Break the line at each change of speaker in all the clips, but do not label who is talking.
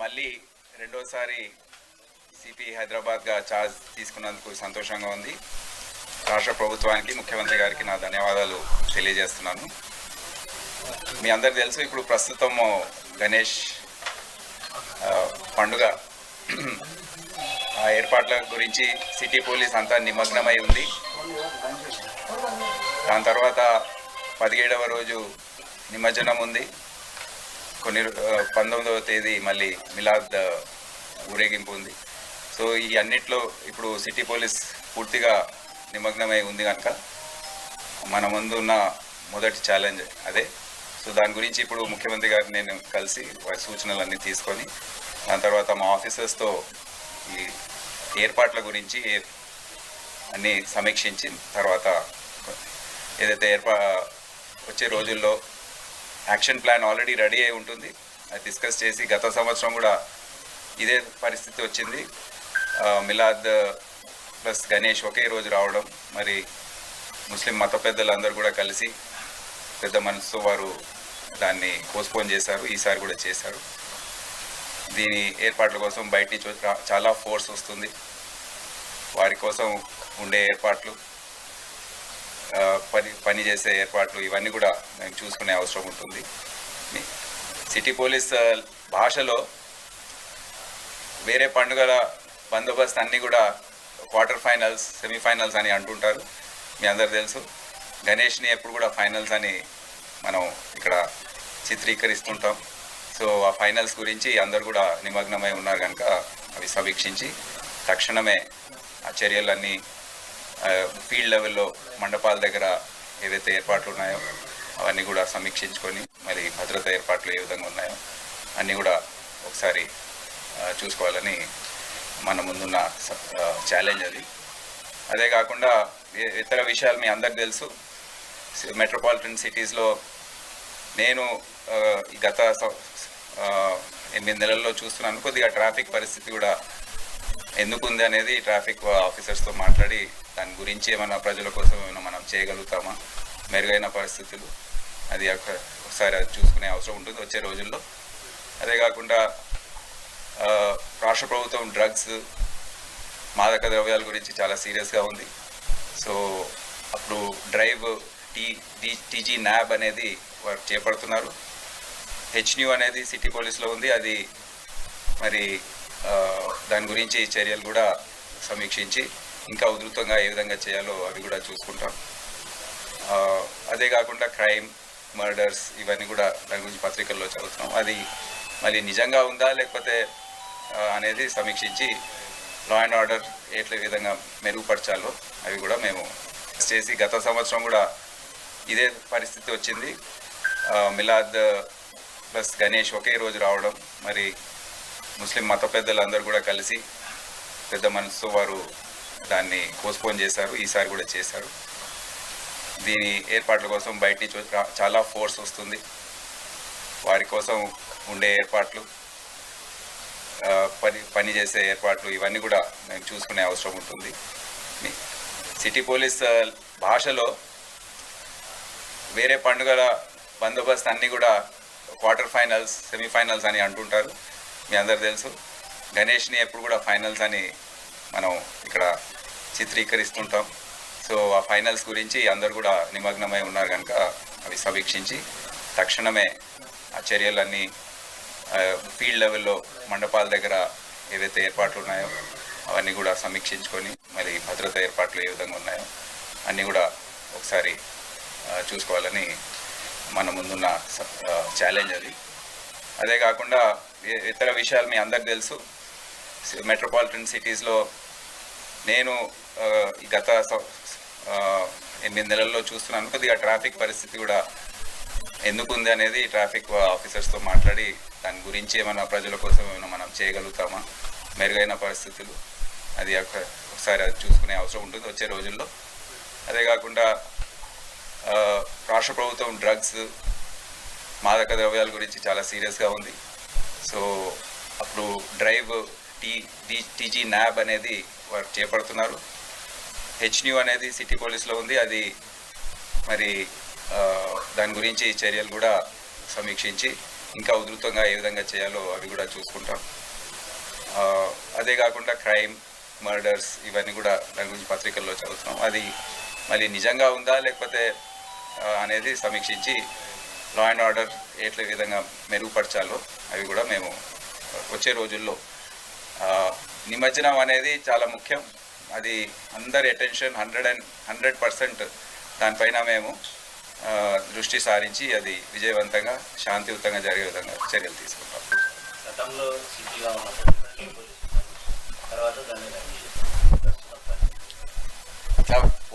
మళ్ళీ రెండోసారి CP హైదరాబాద్గా charge తీసుకున్నందుకు సంతోషంగా ఉంది. రాష్ట్ర ప్రభుత్వానికి ముఖ్యమంత్రి గారికి నా ధన్యవాదాలు తెలియజేస్తున్నాను. మీ అందరికి తెలుసు ఇప్పుడు ప్రస్తుతము గణేష్ పండుగ ఆ ఏర్పాట్ల గురించి సిటీ పోలీస్ అంతా నిమగ్నమై ఉంది. దాని తర్వాత పదిహేడవ రోజు నిమజ్జనం ఉంది. కొన్ని పంతొమ్మిదవ తేదీ మళ్ళీ మిలాద్ ఊరేగింపు ఉంది. సో ఈ అన్నిట్లో ఇప్పుడు సిటీ పోలీస్ పూర్తిగా నిమగ్నమై ఉంది కనుక మన ముందున్న మొదటి ఛాలెంజ్ అదే. సో దాని గురించి ఇప్పుడు ముఖ్యమంత్రి గారిని నేను కలిసి వారి సూచనలన్నీ తీసుకొని దాని తర్వాత మా ఆఫీసర్స్తో ఈ ఏర్పాట్ల గురించి అన్నీ సమీక్షించిన తర్వాత ఏదైతే ఏర్పా వచ్చే రోజుల్లో యాక్షన్ ప్లాన్ ఆల్రెడీ రెడీ అయి ఉంటుంది. అది డిస్కస్ చేసి గత సంవత్సరం కూడా ఇదే పరిస్థితి వచ్చింది. మిలాద్ ప్లస్ గణేష్ ఒకే రోజు రావడం మరి ముస్లిం మత పెద్దలందరూ కూడా కలిసి పెద్ద మనసుతో వారు దాన్ని పోస్ట్పోన్ చేశారు ఈసారి కూడా చేశారు. దీని ఏర్పాట్ల కోసం బయట నుంచి చాలా ఫోర్స్ వస్తుంది. వారి కోసం ఉండే ఏర్పాట్లు పని పని చేసే ఏర్పాట్లు ఇవన్నీ కూడా మేము చూసుకునే అవసరం ఉంటుంది. సిటీ పోలీస్ భాషలో వేరే పండుగల బందోబస్తు అన్నీ కూడా క్వార్టర్ ఫైనల్స్ సెమీఫైనల్స్ అని అంటుంటారు. మీ అందరు తెలుసు. గణేష్ని ఎప్పుడు కూడా ఫైనల్స్ అని మనం ఇక్కడ చిత్రీకరిస్తుంటాం. సో ఆ ఫైనల్స్ గురించి అందరు కూడా నిమగ్నమై ఉన్నారు కనుక అవి సమీక్షించి తక్షణమే ఆ చర్యలన్నీ ఫీల్డ్ లెవెల్లో మండపాల దగ్గర ఏవైతే ఏర్పాట్లు ఉన్నాయో అవన్నీ కూడా సమీక్షించుకొని మరి భద్రత ఏర్పాట్లు ఏ విధంగా ఉన్నాయో అన్నీ కూడా ఒకసారి చూసుకోవాలని మన ముందున్న ఛాలెంజ్ అది. అదే కాకుండా ఇతర విషయాలు మీ అందరికి తెలుసు. మెట్రోపాలిటన్ సిటీస్లో నేను ఈ గత ఎనిమిది నెలల్లో చూస్తున్నాను. కొద్దిగా ట్రాఫిక్ పరిస్థితి కూడా ఎందుకు ఉంది అనేది ట్రాఫిక్ ఆఫీసర్స్తో మాట్లాడి దాని గురించి ఏమైనా ప్రజల కోసం ఏమైనా మనం చేయగలుగుతామా? మెరుగైన పరిస్థితులు. అది ఒకసారి అది చూసుకునే అవసరం ఉంటుంది వచ్చే రోజుల్లో. అదే కాకుండా రాష్ట్ర ప్రభుత్వం డ్రగ్స్ మాదక ద్రవ్యాల గురించి చాలా సీరియస్గా ఉంది. సో అప్పుడు డ్రైవ్ టీ టీజీ న్యాబ్ అనేది వారు చేపడుతున్నారు. హెచ్న్యూ అనేది సిటీ పోలీస్లో ఉంది. అది మరి దాని గురించి చర్యలు కూడా సమీక్షించి ఇంకా ఉధృతంగా ఏ విధంగా చేయాలో అవి కూడా చూసుకుంటాం. అదే కాకుండా క్రైమ్ మర్డర్స్ ఇవన్నీ కూడా దాని గురించి పత్రికల్లో చదువుతున్నాం. అది మళ్ళీ నిజంగా ఉందా లేకపోతే అనేది సమీక్షించి లా అండ్ ఆర్డర్ ఎట్ల విధంగా మెరుగుపరచాలో అవి కూడా మేము చేసి గత సంవత్సరం కూడా ఇదే పరిస్థితి వచ్చింది. మిలాద్ ప్లస్ గణేష్ ఒకే రోజు రావడం మరి ముస్లిం మత పెద్దలందరూ కూడా కలిసి పెద్ద మనసుతో వారు దాన్ని పోస్ట్పోన్ చేశారు ఈసారి కూడా చేశారు. దీని ఏర్పాట్ల కోసం బయట నుంచి చాలా ఫోర్స్ వస్తుంది. వారి కోసం ఉండే ఏర్పాట్లు పని పని చేసే ఏర్పాట్లు ఇవన్నీ కూడా మేము చూసుకునే అవసరం ఉంటుంది. సిటీ పోలీస్ భాషలో వేరే పండుగల బందోబస్తు అన్నీ కూడా క్వార్టర్ ఫైనల్స్ సెమీఫైనల్స్ అని అంటుంటారు. మీ అందరు తెలుసు. గణేష్ని ఎప్పుడు కూడా ఫైనల్స్ అని మనం ఇక్కడ చిత్రీకరిస్తుంటాం. సో ఆ ఫైనల్స్ గురించి అందరు కూడా నిమగ్నమై ఉన్నారు కనుక అవి సమీక్షించి తక్షణమే ఆ చర్యలన్నీ ఫీల్డ్ లెవెల్లో మండపాల దగ్గర ఏవైతే ఏర్పాట్లు ఉన్నాయో అవన్నీ కూడా సమీక్షించుకొని మరి భద్రత ఏర్పాట్లు ఏ విధంగా ఉన్నాయో అన్నీ కూడా ఒకసారి చూసుకోవాలని మన ముందున్న ఛాలెంజ్ అది. అదే కాకుండా ఇతర విషయాలు మీ అందరికి తెలుసు. మెట్రోపాలిటన్ సిటీస్లో నేను ఈ గత ఎనిమిది నెలల్లో చూస్తున్నాను. కొద్దిగా ట్రాఫిక్ పరిస్థితి కూడా ఎందుకు ఉంది అనేది ట్రాఫిక్ ఆఫీసర్స్తో మాట్లాడి దాని గురించి ఏమైనా ప్రజల కోసం ఏమైనా మనం చేయగలుగుతామా? మెరుగైన పరిస్థితులు అది ఒక- ఒకసారి అది చూసుకునే అవసరం ఉంటుంది వచ్చే రోజుల్లో. అదే కాకుండా రాష్ట్ర ప్రభుత్వం డ్రగ్స్ మాదక ద్రవ్యాల గురించి చాలా సీరియస్గా ఉంది. సో అప్పుడు డ్రైవ్ టీ టీజీ న్యాబ్ అనేది వారు చేపడుతున్నారు. హెచ్న్యూ అనేది సిటీ పోలీస్లో ఉంది. అది మరి దాని గురించి చర్యలు కూడా సమీక్షించి ఇంకా ఉధృతంగా ఏ విధంగా చేయాలో అవి కూడా చూసుకుంటాం. అదే కాకుండా క్రైమ్ మర్డర్స్ ఇవన్నీ కూడా దాని గురించి పత్రికల్లో చదువుతున్నాం. అది మళ్ళీ నిజంగా ఉందా లేకపోతే అనేది సమీక్షించి లా అండ్ ఆర్డర్ ఎట్ల విధంగా మెరుగుపరచాలో అవి కూడా మేము వచ్చే రోజుల్లో. నిమజ్జనం అనేది చాలా ముఖ్యం. అది అందరి attention hundred and hundred percent దానిపైన మేము దృష్టి సారించి అది విజయవంతంగా శాంతియుతంగా జరిగే విధంగా చర్యలు తీసుకుంటాం.
గతంలో సిటీగా ఉన్నప్పుడు తర్వాత దాన్ని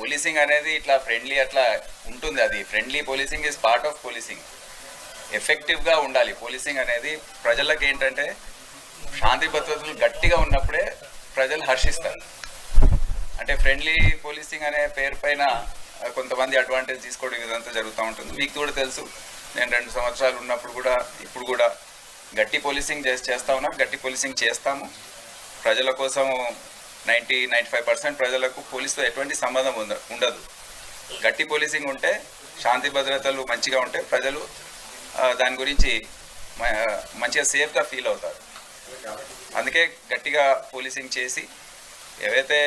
పోలీసింగ్ అనేది ఇట్లా ఫ్రెండ్లీ అట్లా ఉంటుంది అది. Friendly policing is part of policing ఎఫెక్టివ్గా ఉండాలి. పోలీసింగ్ అనేది ప్రజలకు ఏంటంటే శాంతి భద్రతలు గట్టిగా ఉన్నప్పుడే ప్రజలు హర్షిస్తారు. అంటే ఫ్రెండ్లీ పోలీసింగ్ అనే పేరు పైన కొంతమంది అడ్వాంటేజ్ తీసుకోవడం ఇదంతా జరుగుతూ ఉంటుంది. మీకు కూడా తెలుసు. నేను రెండు సంవత్సరాలు ఉన్నప్పుడు కూడా ఇప్పుడు కూడా గట్టి పోలీసింగ్ చేసి చేస్తా ఉన్నాం గట్టి పోలీసింగ్ చేస్తాము. ప్రజల కోసం నైంటీ నైంటీ ఫైవ్ పర్సెంట్ ప్రజలకు పోలీసుతో ఎటువంటి సంబంధం ఉంద ఉండదు. గట్టి పోలీసింగ్ ఉంటే శాంతి భద్రతలు మంచిగా ఉంటే ప్రజలు దాని గురించి మంచిగా సేఫ్గా ఫీల్ అవుతారు. అందుకే గట్టిగా పోలీసింగ్ చేసి ఏవైతే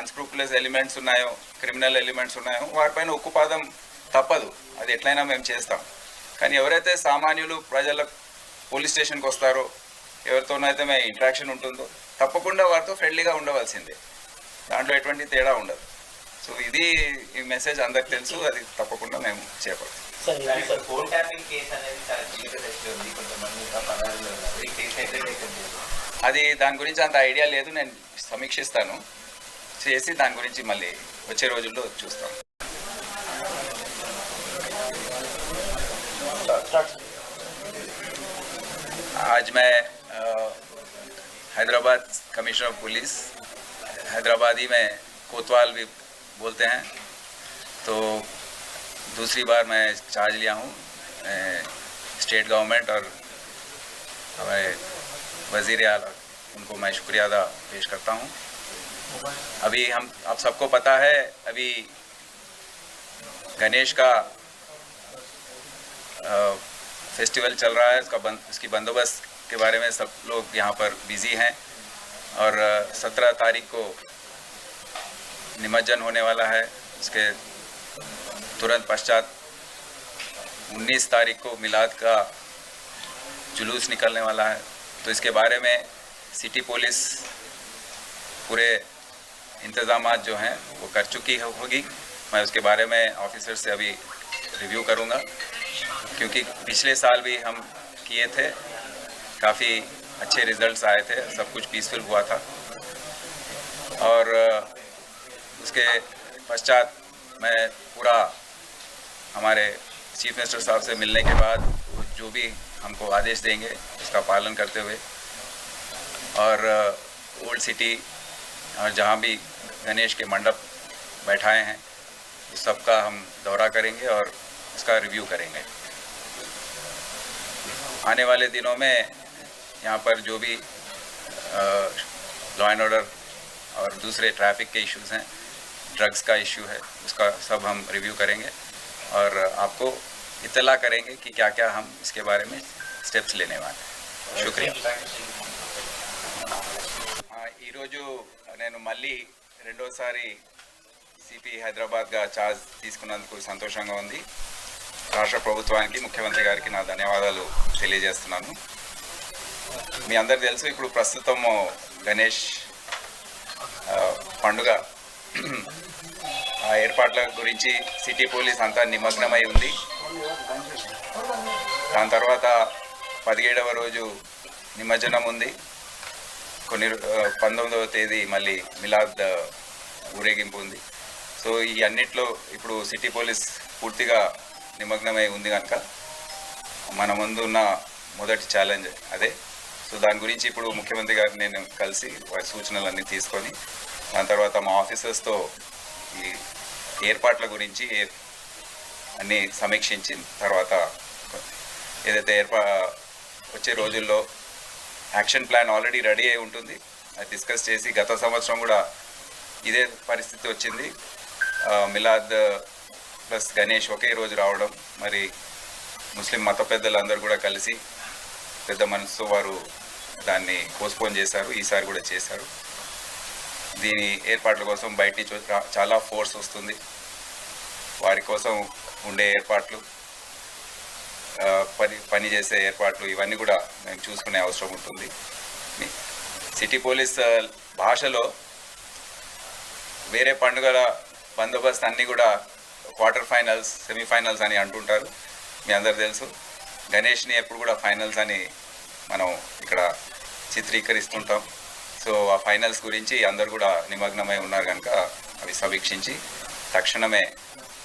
అన్స్క్రూపులస్ ఎలిమెంట్స్ ఉన్నాయో క్రిమినల్ ఎలిమెంట్స్ ఉన్నాయో వారిపైన ఉక్కుపాదం తప్పదు. అది ఎట్లయినా మేము చేస్తాం. కానీ ఎవరైతే సామాన్యులు ప్రజల పోలీస్ స్టేషన్కి వస్తారో ఎవరితోనైతే మేము ఇంట్రాక్షన్ ఉంటుందో తప్పకుండా వారితో ఫ్రెండ్లీగా ఉండవలసిందే దాంట్లో ఎటువంటి తేడా ఉండదు సో ఇది ఈ మెసేజ్ అందరికి తెలుసు అది తప్పకుండా మేము చేపడతాం
సార్ ఇది
దానికి
సార్
ఫోన్ ట్యాపింగ్ కేసు అనేది చాలా చిన్న దశలో ఉంది కొంతమంది ఇంకా పదార్థాలు ఉన్నారు ఈ కేసు ఎట్లా టేకన్ చేశారు?
అది దాని గురించి అంత ఐడియా లేదు నేను సమీక్షిస్తాను చేసి దాని గురించి మళ్ళీ వచ్చే రోజుల్లో చూస్తాను
స్టార్ట్
आज मैं अ, Hyderabad commissioner of police Hyderabadi में कोतवाल भी बोलते हैं। तो दूसरी बार मैं चार्ज लिया हूँ स्टेट गवर्नमेंट और हमारे वज़ीर आला उनको मैं शुक्रिया अदा पेश करता हूँ। अभी हम आप सबको पता है अभी गणेश का अ, फेस्टिवल चल रहा है उसका बंद उसकी बंदोबस्त के बारे में सब लोग यहाँ पर बिज़ी हैं और सत्रह तारीख को निमज्जन होने वाला है। उसके तुरंत पश्चात 19 तारीख को मिलाद का जुलूस निकलने वाला है। तो इसके बारे में सिटी पुलिस पूरे इंतज़ाम जो हैं वो कर चुकी होगी। मैं उसके बारे में ऑफिसर से अभी रिव्यू करूँगा, क्योंकि पिछले साल भी हम किए थे काफ़ी अच्छे रिजल्ट्स आए थे, सब कुछ पीसफुल हुआ था। और उसके पश्चात मैं पूरा हमारे चीफ मिनिस्टर साहब से मिलने के बाद जो भी हमको आदेश देंगे, उसका पालन करते हुए, और ओल्ड सिटी और जहाँ भी गणेश के मंडप बैठाए हैं, उस सबका हम दौरा करेंगे और उसका रिव्यू करेंगे। आने वाले दिनों में यहाँ पर जो भी लॉ एंड ऑर्डर और दूसरे ट्रैफिक के इश्यूज हैं ड्रग्स का इश्यू है उसका सब हम रिव्यू करेंगे और आपको इतला करेंगे कि क्या क्या हम इसके बारे में స్టెప్స్ లేనే వాళ్ళు శుక్రియా ఆ, ఈరోజు నేను మళ్ళీ రెండోసారి సిపి హైదరాబాద్గా ఛార్జ్ తీసుకున్నందుకు సంతోషంగా ఉంది రాష్ట్ర ప్రభుత్వానికి ముఖ్యమంత్రి గారికి నా ధన్యవాదాలు తెలియజేస్తున్నాను మీ అందరికి తెలుసు ఇప్పుడు ప్రస్తుతము గణేష్ పండుగ. ఆ ఏర్పాట్ల గురించి సిటీ పోలీస్ అంతా నిమగ్నమై ఉంది. దాని తర్వాత పదిహేడవ రోజు నిమజ్జనం ఉంది. కొన్ని పంతొమ్మిదవ తేదీ మళ్ళీ మిలాద్ ఊరేగింపు ఉంది. సో ఈ అన్నిట్లో ఇప్పుడు సిటీ పోలీస్ పూర్తిగా నిమగ్నమై ఉంది కనుక మన ముందున్న మొదటి ఛాలెంజ్ అదే. సో దాని గురించి ఇప్పుడు ముఖ్యమంత్రి గారిని నేను కలిసి వారి సూచనలన్నీ తీసుకొని దాని తర్వాత మా ఆఫీసర్స్తో ఈ ఏర్పాట్ల గురించి అన్నీ సమీక్షించి తర్వాత ఏదైతే ఏర్పా వచ్చే రోజుల్లో యాక్షన్ ప్లాన్ ఆల్రెడీ రెడీ అయి ఉంటుంది. అది డిస్కస్ చేసి గత సంవత్సరం కూడా ఇదే పరిస్థితి వచ్చింది. మిలాద్ ప్లస్ గణేష్ ఒకే రోజు రావడం మరి ముస్లిం మత పెద్దలందరూ కూడా కలిసి పెద్ద మనసుతో వారు దాన్ని పోస్ట్పోన్ చేశారు ఈసారి కూడా చేశారు. దీని ఏర్పాట్ల కోసం బయట నుంచి చాలా ఫోర్స్ వస్తుంది. వారి కోసం ఉండే ఏర్పాట్లు పని పని చేసే ఏర్పాట్లు ఇవన్నీ కూడా మేము చూసుకునే అవసరం ఉంటుంది. సిటీ పోలీస్ భాషలో వేరే పండుగల బందోబస్తు అన్నీ కూడా క్వార్టర్ ఫైనల్స్ సెమీఫైనల్స్ అని అంటుంటారు. మీ అందరు తెలుసు. గణేష్ని ఎప్పుడు కూడా ఫైనల్స్ అని మనం ఇక్కడ చిత్రీకరిస్తుంటాం. సో ఆ ఫైనల్స్ గురించి అందరు కూడా నిమగ్నమై ఉన్నారు కనుక అవి సమీక్షించి తక్షణమే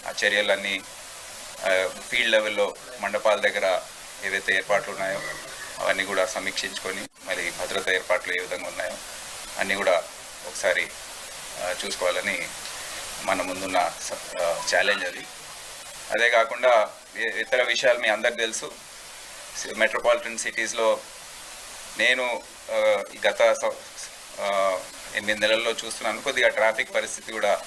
ఆ చర్యలన్నీ ఫీల్డ్ లెవెల్లో మండపాల దగ్గర ఏవైతే ఏర్పాట్లు ఉన్నాయో అవన్నీ కూడా సమీక్షించుకొని మరి భద్రత ఏర్పాట్లు ఏ విధంగా ఉన్నాయో అన్నీ కూడా ఒకసారి చూసుకోవాలని మన ముందున్న ఛాలెంజ్ అది. అదే కాకుండా ఇతర విషయాలు మీ అందరికి తెలుసు. మెట్రోపాలిటన్ సిటీస్లో నేను ఈ గత ఎనిమిది నెలల్లో చూస్తున్నాను. కొద్దిగా ట్రాఫిక్ పరిస్థితి కూడా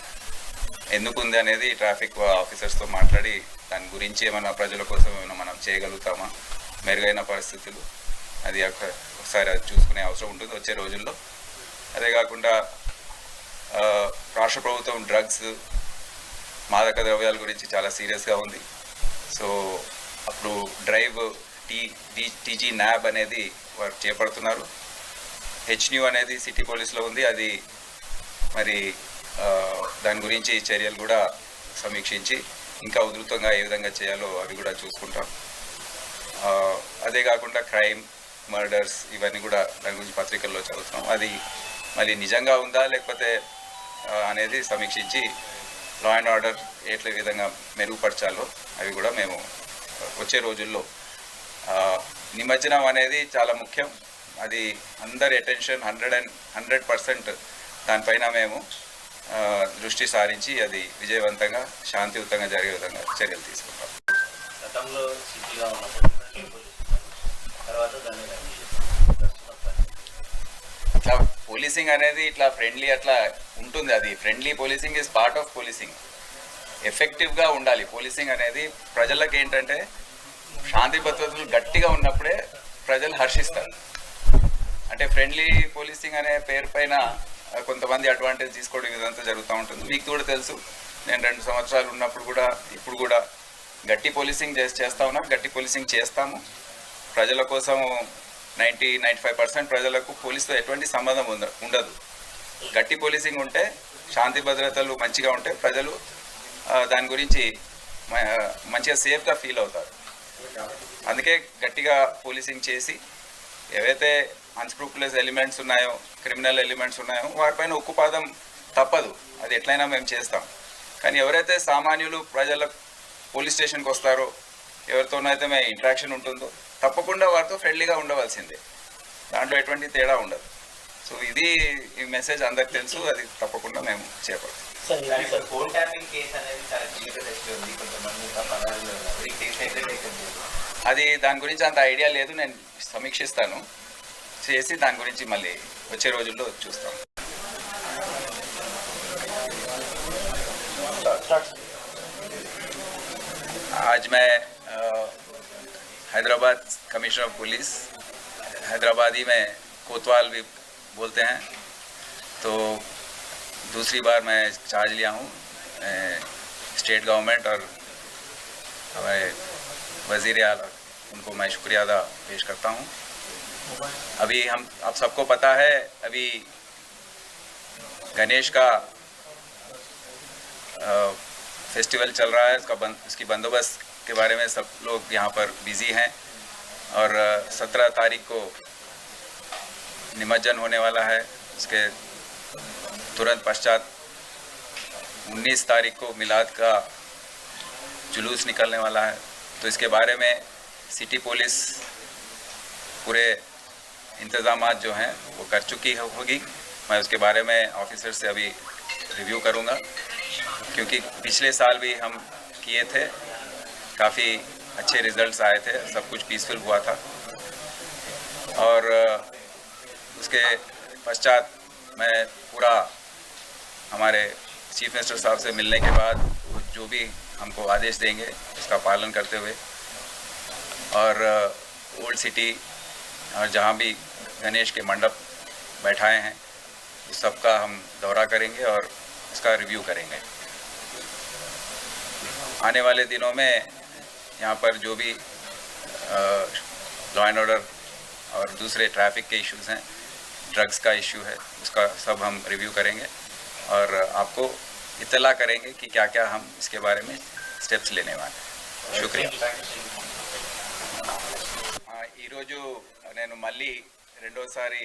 ఎందుకు ఉంది అనేది ట్రాఫిక్ ఆఫీసర్స్తో మాట్లాడి దాని గురించి ఏమైనా ప్రజల కోసం ఏమైనా మనం చేయగలుగుతామా? మెరుగైన పరిస్థితులు. అది ఒక- ఒకసారి అది చూసుకునే అవసరం ఉంటుంది వచ్చే రోజుల్లో. అదే కాకుండా రాష్ట్ర ప్రభుత్వం డ్రగ్స్ మాదక ద్రవ్యాల గురించి చాలా సీరియస్గా ఉంది. సో అప్పుడు drive T T TG NAB అనేది వారు చేపడుతున్నారు. హెచ్న్యూ అనేది సిటీ పోలీస్లో ఉంది. అది మరి దాని గురించి చర్యలు కూడా సమీక్షించి ఇంకా ఉధృతంగా ఏ విధంగా చేయాలో అవి కూడా చూసుకుంటాం. అదే కాకుండా క్రైమ్ మర్డర్స్ ఇవన్నీ కూడా దాని గురించి పత్రికల్లో చదువుతున్నాం. అది మళ్ళీ నిజంగా ఉందా లేకపోతే అనేది సమీక్షించి లా అండ్ ఆర్డర్ ఎట్ల విధంగా మెరుగుపరచాలో అవి కూడా మేము వచ్చే రోజుల్లో ఆ, నిమజ్జనం అనేది చాలా ముఖ్యం. అది అందరి attention hundred and hundred percent దానిపైన మేము దృష్టి సారించి అది విజయవంతంగా శాంతియుతంగా జరిగే విధంగా చర్యలు తీసుకుంటాం.
గతంలో సిటీగా. తర్వాత.
ఇట్లా పోలీసింగ్ అనేది ఇట్లా ఫ్రెండ్లీ అట్లా ఉంటుంది. అది friendly policing is part of policing ఎఫెక్టివ్గా ఉండాలి. పోలీసింగ్ అనేది ప్రజలకు ఏంటంటే శాంతి భద్రతలు గట్టిగా ఉన్నప్పుడే ప్రజలు హర్షిస్తారు. అంటే ఫ్రెండ్లీ పోలీసింగ్ అనే పేరు పైన కొంతమంది అడ్వాంటేజ్ తీసుకోవడం ఇదంతా జరుగుతూ ఉంటుంది. మీకు కూడా తెలుసు నేను రెండు సంవత్సరాలు ఉన్నప్పుడు కూడా ఇప్పుడు కూడా గట్టి పోలీసింగ్ చేసి చేస్తా ఉన్నాం. గట్టి పోలీసింగ్ చేస్తాము. ప్రజల కోసం నైంటీ నైంటీ ఫైవ్ పర్సెంట్ ప్రజలకు పోలీసుతో ఎటువంటి సంబంధం ఉంద ఉండదు. గట్టి పోలీసింగ్ ఉంటే శాంతి భద్రతలు మంచిగా ఉంటే ప్రజలు దాని గురించి మంచిగా సేఫ్గా ఫీల్ అవుతారు. అందుకే గట్టిగా పోలీసింగ్ చేసి ఏవైతే అన్స్క్రూపులెస్ ఎలిమెంట్స్ ఉన్నాయో క్రిమినల్ ఎలిమెంట్స్ ఉన్నాయో వారిపైన ఉక్కుపాదం తప్పదు. అది ఎట్లయినా మేము చేస్తాం. కానీ ఎవరైతే సామాన్యులు ప్రజల పోలీస్ స్టేషన్కి వస్తారో ఎవరితోనైతే మేము ఇంట్రాక్షన్ ఉంటుందో తప్పకుండా వారితో ఫ్రెండ్లీగా ఉండవలసిందే. దాంట్లో ఎటువంటి తేడా ఉండదు. సో ఇది ఈ మెసేజ్ అందరికి తెలుసు. అది తప్పకుండా మేము చేపడతాం.
ఫోన్ ట్యాపింగ్ కేసు అనేది చాలా ఉంది. కొంతమంది
అది దాని గురించి అంత ఐడియా లేదు నేను సమీక్షిస్తాను చేసి దాని గురించి మళ్ళీ వచ్చే రోజుల్లో చూస్తాం आज मैं अ, Hyderabad commissioner of police Hyderabadi में कोतवाल भी बोलते हैं तो दूसरी बार मैं चार्ज लिया हूँ अ, स्टेट गवर्नमेंट और हमारे वज़ीर आला उनको मैं शुक्रिया अदा पेश करता हूँ। अभी हम आप सबको पता है अभी गणेश का अ, फेस्टिवल चल रहा है उसका बंद उसकी बंदोबस्त के बारे में सब लोग यहाँ पर बिज़ी हैं और सत्रह तारीख को निमज्जन होने वाला है। उसके तुरंत पश्चात उन्नीस तारीख को मिलाद का जुलूस निकलने वाला है। तो इसके बारे में सिटी पुलिस पूरे इंतज़ाम जो हैं, वो कर चुकी होगी। मैं उसके बारे में ऑफिसर से अभी रिव्यू करूँगा। क्योंकि पिछले साल भी हम किए थे, काफ़ी अच्छे रिजल्ट्स आए थे, सब कुछ पीसफुल हुआ था। और उसके पश्चात मैं पूरा हमारे चीफ मिनिस्टर साहब से मिलने के बाद जो भी हमको आदेश देंगे उसका पालन करते हुए और ओल्ड सिटी और जहाँ भी गणेश के मंडप बैठाए हैं उस सबका हम दौरा करेंगे और उसका रिव्यू करेंगे। आने वाले दिनों में यहाँ पर जो भी लॉ एंड ऑर्डर और दूसरे ट्रैफ़िक के इश्यूज़ हैं ड्रग्स का इश्यू है, उसका सब हम रिव्यू करेंगे और आपको इतला करेंगे कि क्या क्या हम इसके बारे में स्टेप्स लेने वाले हैं। శుక్రియా ఈరోజు నేను మళ్ళీ రెండోసారి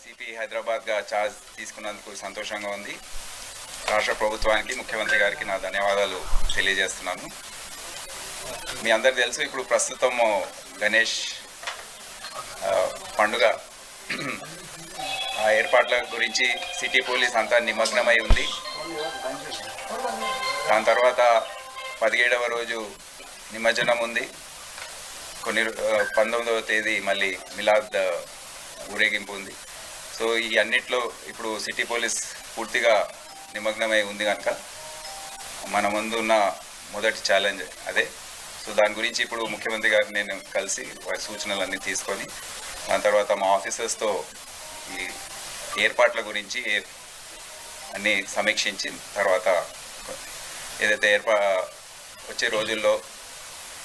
సిపి హైదరాబాద్గా ఛార్జ్ తీసుకున్నందుకు సంతోషంగా ఉంది. రాష్ట్ర ప్రభుత్వానికి ముఖ్యమంత్రి గారికి నా ధన్యవాదాలు తెలియజేస్తున్నాను. మీ అందరికి తెలుసు ఇప్పుడు ప్రస్తుతము గణేష్ పండుగ ఆ ఏర్పాట్ల గురించి సిటీ పోలీస్ అంతా నిమగ్నమై ఉంది. దాని తర్వాత పదిహేడవ రోజు నిమజ్జనం ఉంది. కొన్ని పంతొమ్మిదవ తేదీ మళ్ళీ మిలాద్ ఊరేగింపు ఉంది. సో ఈ అన్నిట్లో ఇప్పుడు సిటీ పోలీస్ పూర్తిగా నిమగ్నమై ఉంది కనుక మన ముందున్న మొదటి ఛాలెంజ్ అదే. సో దాని గురించి ఇప్పుడు ముఖ్యమంత్రి గారిని నేను కలిసి వారి సూచనలన్నీ తీసుకొని దాని తర్వాత మా ఆఫీసర్స్తో ఈ ఏర్పాట్ల గురించి అన్నీ సమీక్షించిన తర్వాత ఏదైతే ఏర్పా వచ్చే రోజుల్లో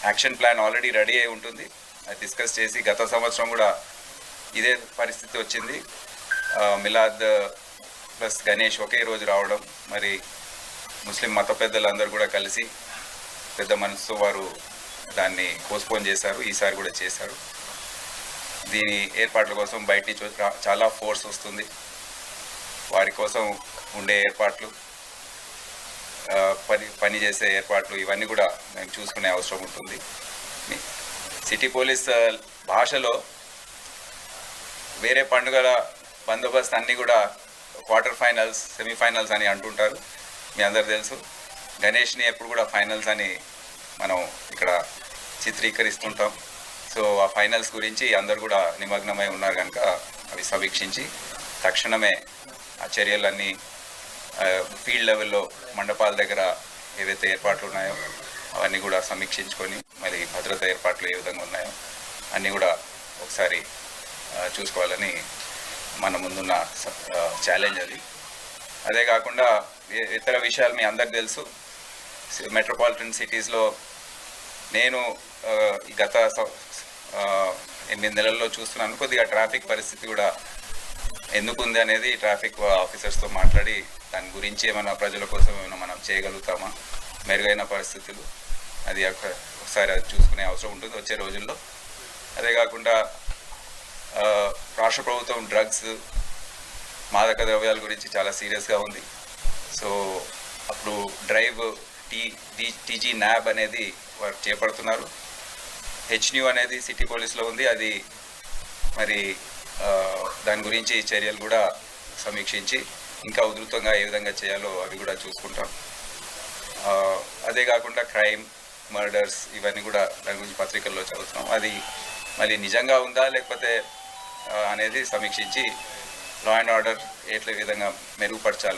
యాక్షన్ ప్లాన్ ఆల్రెడీ రెడీ అయి ఉంటుంది. అది డిస్కస్ చేసి గత సంవత్సరం కూడా ఇదే పరిస్థితి వచ్చింది. మిలాద్ ప్లస్ గణేష్ ఒకే రోజు రావడం మరి ముస్లిం మత పెద్దలందరూ కూడా కలిసి పెద్ద మనసుతో వారు దాన్ని పోస్ట్పోన్ చేశారు ఈసారి కూడా చేశారు. దీని ఏర్పాట్ల కోసం బయట నుంచి చాలా ఫోర్స్ వస్తుంది. వారి కోసం ఉండే ఏర్పాట్లు పని పని చేసే ఏర్పాట్లు ఇవన్నీ కూడా మేము చూసుకునే అవసరం ఉంటుంది. సిటీ పోలీస్ భాషలో వేరే పండుగల బందోబస్తు అన్నీ కూడా క్వార్టర్ ఫైనల్స్ సెమీఫైనల్స్ అని అంటుంటారు. మీ అందరు తెలుసు. గణేష్ని ఎప్పుడు కూడా ఫైనల్స్ అని మనం ఇక్కడ చిత్రీకరిస్తుంటాం. సో ఆ ఫైనల్స్ గురించి అందరు కూడా నిమగ్నమై ఉన్నారు కనుక అవి సమీక్షించి తక్షణమే ఆ చర్యలన్నీ ఫీల్డ్ లెవెల్లో మండపాల దగ్గర ఏవైతే ఏర్పాట్లు ఉన్నాయో అవన్నీ కూడా సమీక్షించుకొని మరి భద్రత ఏర్పాట్లు ఏ విధంగా ఉన్నాయో అన్నీ కూడా ఒకసారి చూసుకోవాలని మన ముందున్న ఛాలెంజ్ అది. అదే కాకుండా ఇతర విషయాలు మీ అందరికి తెలుసు. మెట్రోపాలిటన్ సిటీస్లో నేను ఈ గత ఎనిమిది నెలల్లో చూస్తున్నాను. కొద్దిగా ట్రాఫిక్ పరిస్థితి కూడా ఎందుకు ఉంది అనేది ట్రాఫిక్ ఆఫీసర్స్తో మాట్లాడి దాని గురించి ఏమైనా ప్రజల కోసం ఏమైనా మనం చేయగలుగుతామా? మెరుగైన పరిస్థితులు. అది ఒక- ఒకసారి అది చూసుకునే అవసరం ఉంటుంది వచ్చే రోజుల్లో. అదే కాకుండా రాష్ట్ర ప్రభుత్వం డ్రగ్స్ మాదక ద్రవ్యాల గురించి చాలా సీరియస్గా ఉంది. సో అప్పుడు drive T D TG NAB అనేది వారు చేపడుతున్నారు. హెచ్న్యూ అనేది సిటీ పోలీస్లో ఉంది. అది మరి దాని గురించి చర్యలు కూడా సమీక్షించి ఇంకా ఉధృతంగా ఏ విధంగా చేయాలో అవి కూడా చూసుకుంటాం. అదే కాకుండా క్రైమ్ మర్డర్స్ ఇవన్నీ కూడా దాని గురించి పత్రికల్లో చదువుతున్నాం. అది మళ్ళీ నిజంగా ఉందా లేకపోతే అనేది సమీక్షించి లా అండ్ ఆర్డర్ ఎట్ల విధంగా మెరుగుపరచాలో